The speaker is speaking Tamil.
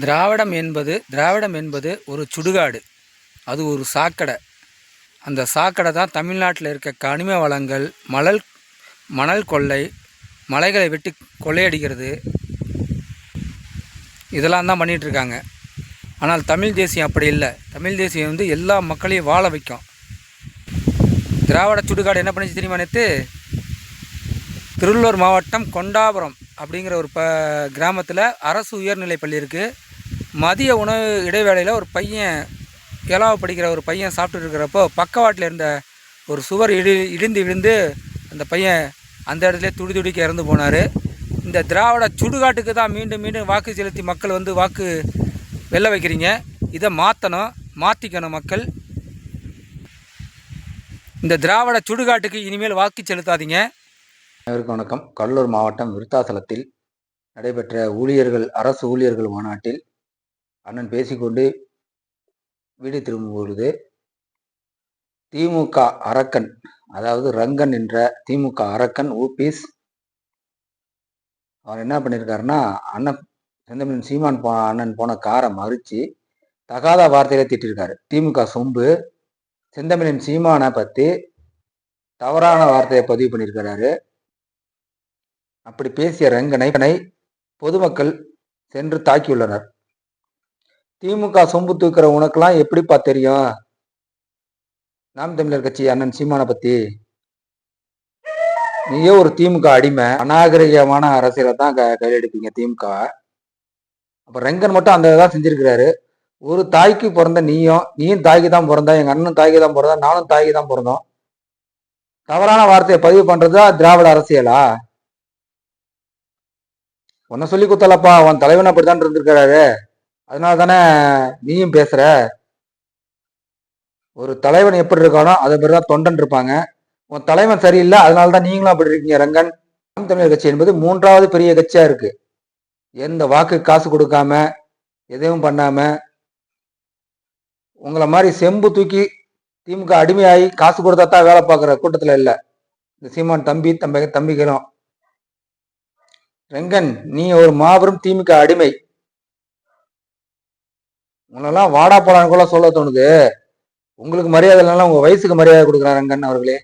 திராவிடம் என்பது திராவிடம் என்பது ஒரு சுடுகாடு. அது ஒரு சாக்கடை. அந்த சாக்கடை தான் தமிழ்நாட்டில் இருக்க கனிம வளங்கள் மணல் மணல் கொள்ளை மலைகளை வெட்டி கொள்ளையடிக்கிறது. இதெல்லாம் தான் பண்ணிகிட்டு இருக்காங்க. ஆனால் தமிழ் தேசியம் அப்படி இல்லை. தமிழ் தேசியம் வந்து எல்லா மக்களையும் வாழ வைக்கும். திராவிட சுடுகாடு என்ன பண்ணிச்சு தெரியுமா நேற்று திருவள்ளூர் மாவட்டம் கொண்டாபுரம். அப்படிங்கிற ஒரு ப கிராமத்தில் அரசு உயர்நிலை பள்ளி இருக்குது மதிய உணவு இடைவேளையில் ஒரு பையன் ஏழாவது படிக்கிற ஒரு பையன் சாப்பிட்டு இருக்கிறப்போ பக்கவாட்டில் இருந்த ஒரு சுவர் இடி இடிந்து விழுந்து அந்த பையன் அந்த இடத்துல துடி துடிக்க இறந்து போனார். இந்த திராவிட சுடுகாட்டுக்கு தான் மீண்டும் மீண்டும் வாக்கு செலுத்தி மக்கள் வந்து வாக்கு வெல்ல வைக்கிறீங்க. இதை மாற்றணும் மாற்றிக்கணும் மக்கள். இந்த திராவிட சுடுகாட்டுக்கு இனிமேல் வாக்கு செலுத்தாதீங்க. அனைவருக்கும் வணக்கம். கடலூர் மாவட்டம் விருத்தாசலத்தில் நடைபெற்ற ஊழியர்கள் அரசு ஊழியர்கள் மாநாட்டில் அண்ணன் பேசிக்கொண்டு வீடு திரும்பும் பொழுது திமுக அரக்கன் அதாவது ரங்கன் என்ற திமுக அரக்கன் ஓபிஸ் அவர் என்ன பண்ணியிருக்காருன்னா அண்ணன் செந்தமிழன் சீமான் போ அண்ணன் போன காரை மறித்து தகாத வார்த்தையில திட்டிருக்காரு. திமுக சொம்பு செந்தமிழன் சீமானை பற்றி தவறான வார்த்தையை பதிவு பண்ணியிருக்கிறாரு அப்படி பேசிய ரங்கனை பொதுமக்கள் சென்று தாக்கியுள்ளனர். திமுக சொம்பு தூக்கிற உனக்கெல்லாம் எப்படிப்பா தெரியும்? நாம் தமிழர் கட்சி அண்ணன் சீமானை பத்தி. நீயே ஒரு திமுக அடிமை அநாகரிகமான அரசியலை தான் க கையெடுப்பீங்க திமுக. அப்ப ரெங்கன் மட்டும் அந்த இதான் செஞ்சிருக்கிறாரு. ஒரு தாய்க்கு பிறந்த நீயும் நீயும் தாய்க்கு தான் பிறந்தா எங்க அண்ணன் தாய்க்கு தான் பிறந்தா நானும் தாய்க்கு தான் பிறந்தோம். தவறான வார்த்தையை பதிவு பண்றதா திராவிட அரசியலா? உன்னை சொல்லி கொடுத்தாலப்பா உன் தலைவன் அப்படித்தான் இருந்திருக்கிறாரு. அதனால தானே நீயும் பேசுற? ஒரு தலைவன் எப்படி இருக்கானோ அதை மாதிரி தான் தொண்டன் இருப்பாங்க. உன் தலைவன் சரியில்லை அதனால தான் நீங்களும் அப்படி இருக்கீங்க ரங்கன். நாம் தமிழர் கட்சி என்பது மூன்றாவது பெரிய கட்சியா இருக்கு. எந்த வாக்கு காசு கொடுக்காம எதையும் பண்ணாம உங்களை மாதிரி செம்பு தூக்கி திமுக அடிமையாகி காசு கொடுத்தா தான் வேலை பார்க்குற கூட்டத்தில் இல்லை. இந்த சீமான் தம்பி தம்பி தம்பிகளும் ரெங்கன் நீ ஒரு மாபெரும் திமுக அடிமை. உன்னெல்லாம் வாடா போடான்னு கூட சொல்ல தோணுது. உங்களுக்கு மரியாதை இல்லைனாலும் உங்க வயசுக்கு மரியாதை கொடுக்குறான் ரங்கன் அவர்களே.